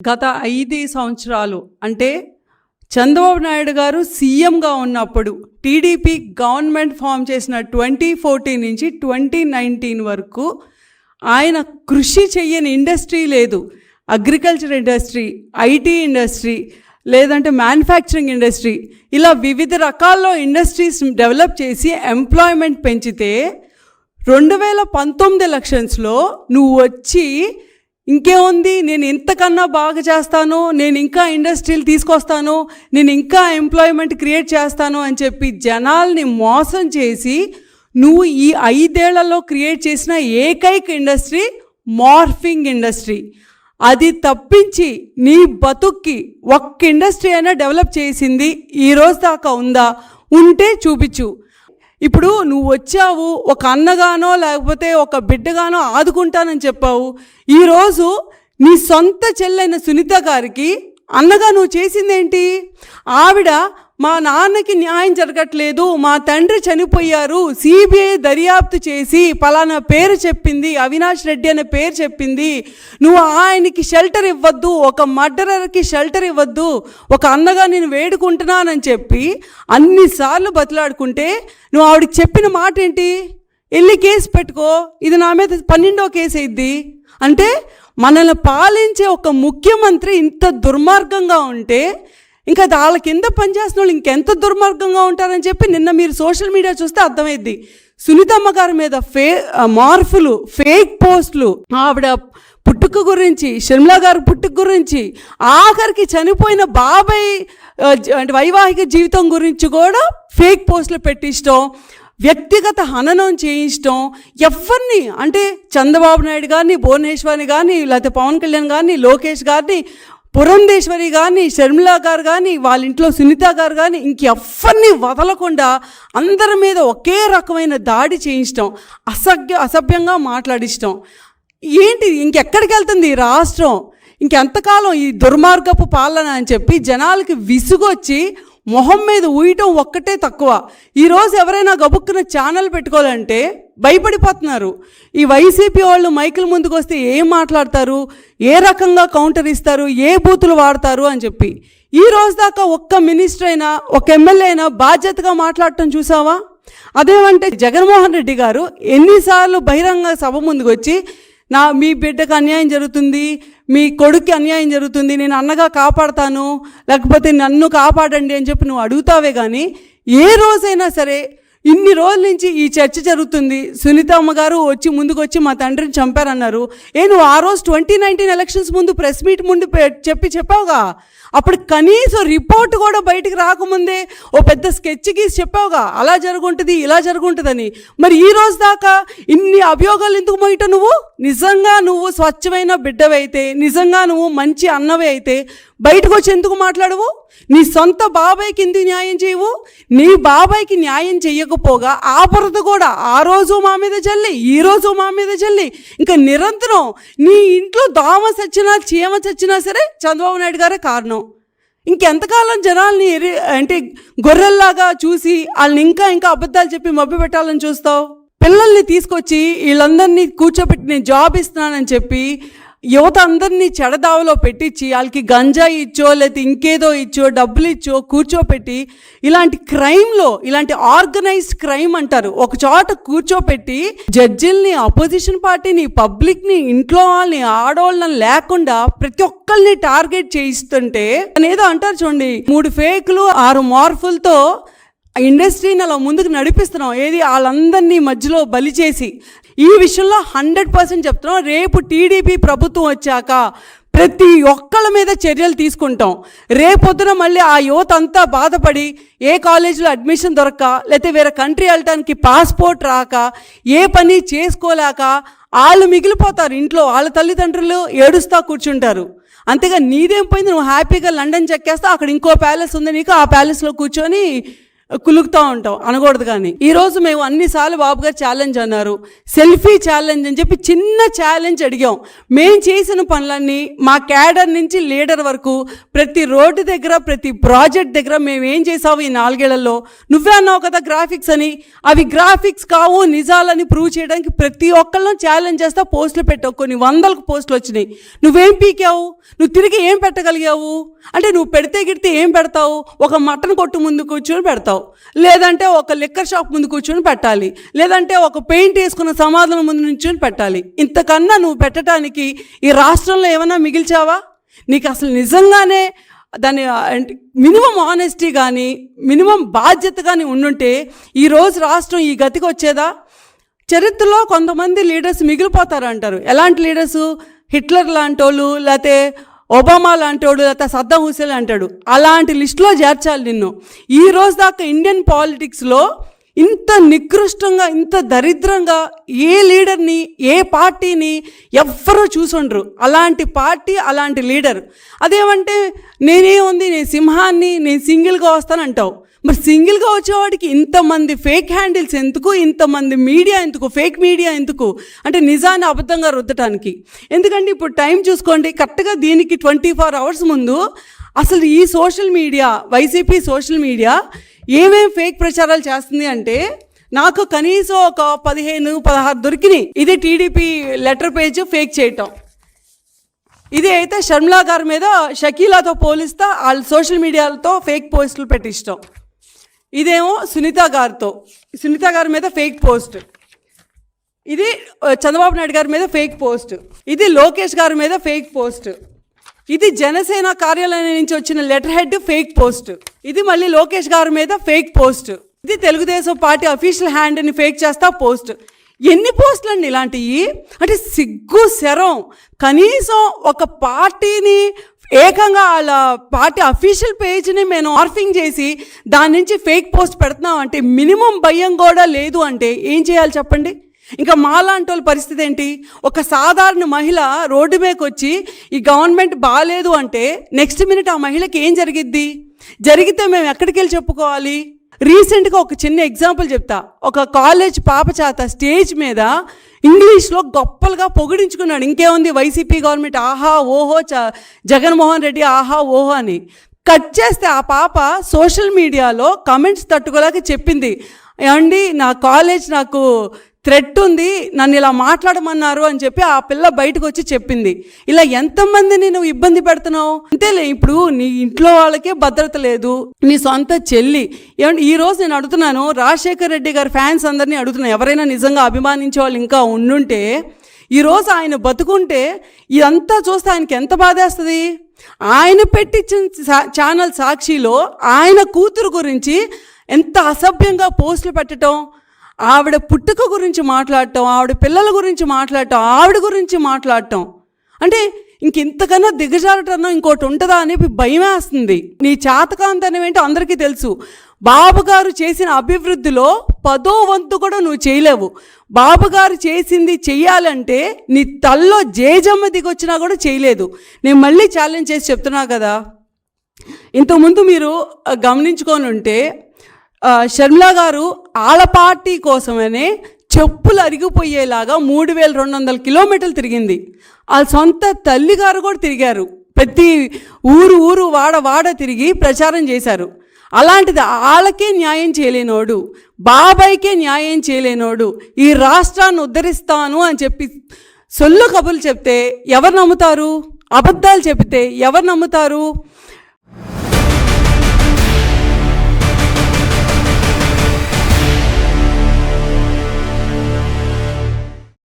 గత ఐదు సంవత్సరాలు అంటే చంద్రబాబు నాయుడు గారు సీఎంగా ఉన్నప్పుడు టీడీపీ గవర్నమెంట్ ఫామ్ చేసిన ట్వంటీ ఫోర్టీన్ నుంచి ట్వంటీ నైన్టీన్ వరకు ఆయన కృషి చేయని ఇండస్ట్రీ లేదు. అగ్రికల్చర్ ఇండస్ట్రీ ఐటీ ఇండస్ట్రీ లేదంటే మ్యానుఫ్యాక్చరింగ్ ఇండస్ట్రీ ఇలా వివిధ రకాల్లో ఇండస్ట్రీస్ డెవలప్ చేసి ఎంప్లాయ్మెంట్ పెంచితే రెండు వేల పంతొమ్మిది ఎలక్షన్స్లో నువ్వు వచ్చి ఇంకేముంది నేను ఇంతకన్నా బాగా చేస్తాను నేను ఇంకా ఇండస్ట్రీలు తీసుకొస్తాను నేను ఇంకా ఎంప్లాయ్మెంట్ క్రియేట్ చేస్తాను అని చెప్పి జనాల్ని మోసం చేసి నువ్వు ఈ ఐదేళ్ళలో క్రియేట్ చేసిన ఏకైక ఇండస్ట్రీ మార్ఫింగ్ ఇండస్ట్రీ అది తప్పించి నీ బతుక్కి ఒక్క ఇండస్ట్రీ అయినా డెవలప్ చేసింది ఈ రోజు దాకా ఉందా? ఉంటే చూపించు. ఇప్పుడు నువ్వు వచ్చావు ఒక అన్నగానో లేకపోతే ఒక బిడ్డగానో ఆదుకుంటానని చెప్పావు. ఈరోజు నీ సొంత చెల్లైన సునీత గారికి అన్నగా నువ్వు చేసిందేంటి? ఆవిడ మా నాన్నకి న్యాయం జరగట్లేదు మా తండ్రి చనిపోయారు సిబిఐ దర్యాప్తు చేసి పలానా పేరు చెప్పింది అవినాష్ రెడ్డి అనే పేరు చెప్పింది. నువ్వు ఆయనకి షెల్టర్ ఇవ్వద్దు ఒక మర్డరర్కి షెల్టర్ ఇవ్వద్దు ఒక అన్నగా నేను వేడుకుంటున్నానని చెప్పి అన్నిసార్లు బతిలాడుకుంటే నువ్వు ఆవిడకి చెప్పిన మాట ఏంటి వెళ్ళి కేసు పెట్టుకో ఇది నా మీద పన్నెండో కేసు అయింది అంటే మనల్ని పాలించే ఒక ముఖ్యమంత్రి ఇంత దుర్మార్గంగా ఉంటే ఇంకా వాళ్ళ కింద పనిచేసిన వాళ్ళు ఇంకెంత దుర్మార్గంగా ఉంటారని చెప్పి నిన్న మీరు సోషల్ మీడియా చూస్తే అర్థమైద్ది. సునీతమ్మ గారి మీద ఫే మార్పులు ఫేక్ పోస్టులు ఆవిడ పుట్టుక గురించి షర్మిలా గారి పుట్టుక గురించి ఆఖరికి చనిపోయిన బాబాయ్ అంటే వైవాహిక జీవితం గురించి కూడా ఫేక్ పోస్టులు పెట్టించడం వ్యక్తిగత హననం చేయించడం ఎవరిని అంటే చంద్రబాబు నాయుడు గారిని భువనేశ్వరిని కానీ లేకపోతే పవన్ కళ్యాణ్ గారిని లోకేష్ గారిని పురంధేశ్వరి కానీ షర్మిలా గారు కానీ వాళ్ళ ఇంట్లో సునీత గారు కానీ ఇంకెవ్వరిని వదలకుండా అందరి మీద ఒకే రకమైన దాడి చేయించడం అసభ్య అసభ్యంగా మాట్లాడించడం ఏంటి ఇంకెక్కడికి వెళ్తుంది ఈ రాష్ట్రం? ఇంకెంతకాలం ఈ దుర్మార్గపు పాలన అని చెప్పి జనాలకి విసుగొచ్చి మొహం మీద ఊయటం ఒక్కటే తక్కువ. ఈరోజు ఎవరైనా గబుక్కున ఛానల్ పెట్టుకోవాలంటే భయపడిపోతున్నారు. ఈ వైసీపీ వాళ్ళు మైకుల ముందుకు వస్తే ఏం మాట్లాడతారు? ఏ రకంగా కౌంటర్ ఇస్తారు? ఏ బూతులు వాడతారు? అని చెప్పి. ఈ రోజు దాకా ఒక్క మినిస్టర్ అయినా ఒక ఎమ్మెల్యే అయినా బాధ్యతగా మాట్లాడటం చూసావా? అదేమంటే జగన్మోహన్ రెడ్డి గారు ఎన్నిసార్లు బహిరంగ సభ ముందుకు వచ్చి నా మీ బిడ్డకు అన్యాయం జరుగుతుంది మీ కొడుక్కి అన్యాయం జరుగుతుంది నేను అన్నగా కాపాడతాను లేకపోతే నన్ను కాపాడండి అని చెప్పి నువ్వు అడుగుతావే కానీ ఏ రోజైనా సరే ఇన్ని రోజుల నుంచి ఈ చర్చ జరుగుతుంది. సునీత అమ్మగారు వచ్చి ముందుకు వచ్చి మా తండ్రిని చంపారన్నారు. ఏ నువ్వు ఆ రోజు ట్వంటీ నైన్టీన్ ఎలక్షన్స్ ముందు ప్రెస్ మీట్ ముందు చెప్పి చెప్పావుగా? అప్పుడు కనీసం రిపోర్ట్ కూడా బయటికి రాకముందే ఓ పెద్ద స్కెచ్ గీసి చెప్పావుగా? అలా జరుగుంటుంది ఇలా జరుగుంటుందని. మరి ఈ రోజు దాకా ఇన్ని అభియోగాలు ఎందుకు మోయట నువ్వు? నిజంగా నువ్వు స్వచ్ఛమైన బిడ్డవైతే నిజంగా నువ్వు మంచి అన్నవే అయితే బయటకు వచ్చి ఎందుకు మాట్లాడవు? నీ సొంత బాబాయ్కి ఎందుకు న్యాయం చేయవు? నీ బాబాయ్కి న్యాయం చేయకపోగా ఆ బురద కూడా ఆ రోజు మా మీద చల్లి ఈ రోజు మా మీద చల్లి ఇంకా నిరంతరం నీ ఇంట్లో దోమ చచ్చినా చీమ చచ్చినా సరే చంద్రబాబు నాయుడు గారే కారణం. ఇంకెంతకాలం జనాల్ని ఎరి అంటే గొర్రెల్లాగా చూసి వాళ్ళని ఇంకా ఇంకా అబద్ధాలు చెప్పి మభ్య పెట్టాలని చూస్తావు? పిల్లల్ని తీసుకొచ్చి వీళ్ళందరినీ కూర్చోబెట్టి నేను జాబ్ ఇస్తున్నానని చెప్పి యువత అందరినీ చెడదావలో పెట్టించి వాళ్ళకి గంజా ఇచ్చో లేకపోతే ఇంకేదో ఇచ్చో డబ్బులు ఇచ్చో కూర్చోపెట్టి ఇలాంటి క్రైమ్లో ఇలాంటి ఆర్గనైజ్డ్ క్రైమ్ అంటారు. ఒక చోట కూర్చోపెట్టి జడ్జిల్ని అపోజిషన్ పార్టీని పబ్లిక్ని ఇంట్లో వాళ్ళని ఆడవాళ్ళని లేకుండా ప్రతి ఒక్కరిని టార్గెట్ చేయిస్తుంటే అనేదో అంటారు చూడండి మూడు ఫేక్లు ఆరు మార్ఫులతో ఇండస్ట్రీని అలా ముందుకు నడిపిస్తున్నాం. ఏది వాళ్ళందరినీ మధ్యలో బలి చేసి. ఈ విషయంలో హండ్రెడ్ పర్సెంట్ చెప్తున్నాం. రేపు టీడీపీ ప్రభుత్వం వచ్చాక ప్రతి ఒక్కళ్ళ మీద చర్యలు తీసుకుంటాం. రేపొద్దున మళ్ళీ ఆ యువత అంతా బాధపడి ఏ కాలేజీలో అడ్మిషన్ దొరక్క లేకపోతే వేరే కంట్రీ వెళ్ళటానికి పాస్పోర్ట్ రాక ఏ పని చేసుకోలేక వాళ్ళు మిగిలిపోతారు ఇంట్లో. వాళ్ళ తల్లిదండ్రులు ఏడుస్తా కూర్చుంటారు. అంతేగా నీదేం పోయింది? నువ్వు హ్యాపీగా లండన్ చెక్కేస్తా అక్కడ ఇంకో ప్యాలెస్ ఉంది నీకు ఆ ప్యాలెస్లో కూర్చొని కులుకుతూ ఉంటాం అనకూడదు కానీ. ఈరోజు మేము అన్నిసార్లు బాబు గారు ఛాలెంజ్ అన్నారు. సెల్ఫీ ఛాలెంజ్ అని చెప్పి చిన్న ఛాలెంజ్ అడిగాం. మేము చేసిన పనులన్నీ మా క్యాడర్ నుంచి లీడర్ వరకు ప్రతి రోడ్డు దగ్గర ప్రతి ప్రాజెక్ట్ దగ్గర మేము ఏం చేసావు ఈ నాలుగేళ్ళలో? నువ్వే అన్నావు కదా గ్రాఫిక్స్ అని. అవి గ్రాఫిక్స్ కావు నిజాలని ప్రూవ్ చేయడానికి ప్రతి ఒక్కళ్ళని ఛాలెంజ్ చేస్తా పోస్టులు పెట్టావు. కొన్ని వందలకు పోస్టులు వచ్చినాయి. నువ్వేం పీకావు? నువ్వు తిరిగి ఏం పెట్టగలిగావు? అంటే నువ్వు పెడితే గిడితే ఏం పెడతావు? ఒక మటన్ కొట్టు ముందు కూర్చొని పెడతావు. లేదంటే ఒక లిక్కర్ షాప్ ముందు కూర్చొని పెట్టాలి. లేదంటే ఒక పెయింట్ వేసుకున్న సమాధానం ముందు నుంచొని పెట్టాలి. ఇంతకన్నా నువ్వు పెట్టడానికి ఈ రాష్ట్రంలో ఏమైనా మిగిల్చావా? నీకు అసలు నిజంగానే దాని మినిమం ఆనెస్టీ కానీ మినిమం బాధ్యత కానీ ఉండుంటే ఈరోజు రాష్ట్రం ఈ గతికి వచ్చేదా? చరిత్రలో కొంతమంది లీడర్స్ మిగిలిపోతారు అంటారు ఎలాంటి లీడర్స్? హిట్లర్ లాంటి వాళ్ళు లేకపోతే ఒబామా లాంటోడు లేకపోతే సద్దాం హుసేన్ అంటాడు అలాంటి లిస్టులో చేర్చాలి నిన్ను. ఈ రోజు దాకా ఇండియన్ పాలిటిక్స్లో ఇంత నికృష్టంగా ఇంత దరిద్రంగా ఏ లీడర్ని ఏ పార్టీని ఎవ్వరూ చూసుండ్రు. అలాంటి పార్టీ అలాంటి లీడర్. అదేమంటే నేనే ఉంది నేను సింహాన్ని నేను సింగిల్గా వస్తానంటావు. మరి సింగిల్గా వచ్చేవాడికి ఇంతమంది ఫేక్ హ్యాండిల్స్ ఎందుకు? ఇంతమంది మీడియా ఎందుకు? ఫేక్ మీడియా ఎందుకు? అంటే నిజాన్ని అబద్ధంగా రుద్దటానికి. ఎందుకంటే ఇప్పుడు టైం చూసుకోండి కరెక్ట్గా దీనికి ట్వంటీ ఫోర్ అవర్స్ ముందు అసలు ఈ social media YCP social media ఏమేం ఫేక్ ప్రచారాలు చేస్తుంది అంటే నాకు కనీసం ఒక పదిహేను పదహారు దొరికినాయి. ఇది టీడీపీ లెటర్ పేజ్ ఫేక్ చేయటం. ఇది అయితే షర్మిలా గారి మీద షకీలాతో పోలిస్తా వాళ్ళ సోషల్ మీడియాలతో ఫేక్ పోస్టులు పెట్టించడం ఇదేమో సునీత గారితో. సునీత గారి మీద ఫేక్ పోస్ట్ ఇది చంద్రబాబు నాయుడు గారి మీద ఫేక్ పోస్ట్ ఇది లోకేష్ గారి మీద ఫేక్ పోస్ట్ ఇది జనసేన కార్యాలయం నుంచి వచ్చిన లెటర్ హెడ్ ఫేక్ పోస్ట్ ఇది మళ్ళీ లోకేష్ గారి మీద ఫేక్ పోస్ట్ ఇది తెలుగుదేశం పార్టీ అఫీషియల్ హ్యాండ్ని ఫేక్ చేస్తా పోస్ట్ ఎన్ని పోస్టులు అండి ఇలాంటివి అంటే సిగ్గు శరం. కనీసం ఒక పార్టీని ఏకంగా వాళ్ళ పార్టీ అఫీషియల్ పేజ్ని మేము ఆర్ఫింగ్ చేసి దాని నుంచి ఫేక్ పోస్ట్ పెడుతున్నాం అంటే మినిమం భయం కూడా లేదు అంటే ఏం చేయాలి చెప్పండి? ఇంకా మాలాంటి వాళ్ళ పరిస్థితి ఏంటి? ఒక సాధారణ మహిళ రోడ్డు మీదకి వచ్చి ఈ గవర్నమెంట్ బాగాలేదు అంటే నెక్స్ట్ మినిట్ ఆ మహిళకి ఏం జరిగిద్ది? జరిగితే మేము ఎక్కడికి వెళ్ళి చెప్పుకోవాలి? రీసెంట్గా ఒక చిన్న ఎగ్జాంపుల్ చెప్తా. ఒక కాలేజ్ పాప చేత స్టేజ్ మీద ఇంగ్లీష్లో గొప్పలుగా పొగిడించుకున్నాడు. ఇంకేముంది? వైసీపీ గవర్నమెంట్ ఆహా ఓహో చ జగన్మోహన్ రెడ్డి ఆహా ఓహో అని. కట్ చేస్తే ఆ పాప సోషల్ మీడియాలో కమెంట్స్ తట్టుకోలేక చెప్పింది. ఏమండి నా కాలేజ్ నాకు థ్రెట్ ఉంది నన్ను ఇలా మాట్లాడమన్నారు అని చెప్పి ఆ పిల్ల బయటకు వచ్చి చెప్పింది. ఇలా ఎంతమందిని నువ్వు ఇబ్బంది పెడుతున్నావు? అంతేలే ఇప్పుడు నీ ఇంట్లో వాళ్ళకే భద్రత లేదు నీ సొంత చెల్లి. ఏమంటే ఈ రోజు నేను అడుగుతున్నాను రాజశేఖర్ రెడ్డి గారి ఫ్యాన్స్ అందరినీ అడుగుతున్నాను. ఎవరైనా నిజంగా అభిమానించే వాళ్ళు ఇంకా ఉండుంటే ఈరోజు ఆయన బతుకుంటే ఇదంతా చూస్తే ఆయనకి ఎంత బాధేస్తుంది? ఆయన పెట్టించిన ఛానల్ సాక్షిలో ఆయన కూతురు గురించి ఎంత అసభ్యంగా పోస్టులు పెట్టడం ఆవిడ పుట్టుక గురించి మాట్లాడటం ఆవిడ పిల్లల గురించి మాట్లాడటం ఆవిడ గురించి మాట్లాడటం. అంటే ఇంకెంతకన్నా దిగజారటం ఇంకోటి ఉంటుందా అని భయం వేస్తుంది. నీ చాతకాంతనం ఏంటో అందరికీ తెలుసు. బాబుగారు చేసిన అభివృద్ధిలో పదో వంతు కూడా నువ్వు చేయలేవు. బాబుగారు చేసింది చెయ్యాలంటే నీ తల్లో జేజమ్మ దిగొచ్చినా కూడా చేయలేదు. నేను మళ్ళీ ఛాలెంజ్ చేసి చెప్తున్నా కదా. ఇంతకుముందు మీరు గమనించుకొని ఉంటే షర్మిలా గారు ఆళ్ళ పార్టీ కోసమనే చెప్పులు అరిగిపోయేలాగా మూడు వేల రెండు వందల కిలోమీటర్లు తిరిగింది. వాళ్ళ సొంత తల్లి గారు కూడా తిరిగారు. ప్రతి ఊరు ఊరు వాడ వాడ తిరిగి ప్రచారం చేశారు. అలాంటిది వాళ్ళకే న్యాయం చేయలేనోడు బాబాయ్కే న్యాయం చేయలేనోడు ఈ రాష్ట్రాన్ని ఉద్ధరిస్తాను అని చెప్పి సొల్లు కబుర్లు చెప్తే ఎవరు నమ్ముతారు? అబద్ధాలు చెప్తే ఎవరు నమ్ముతారు?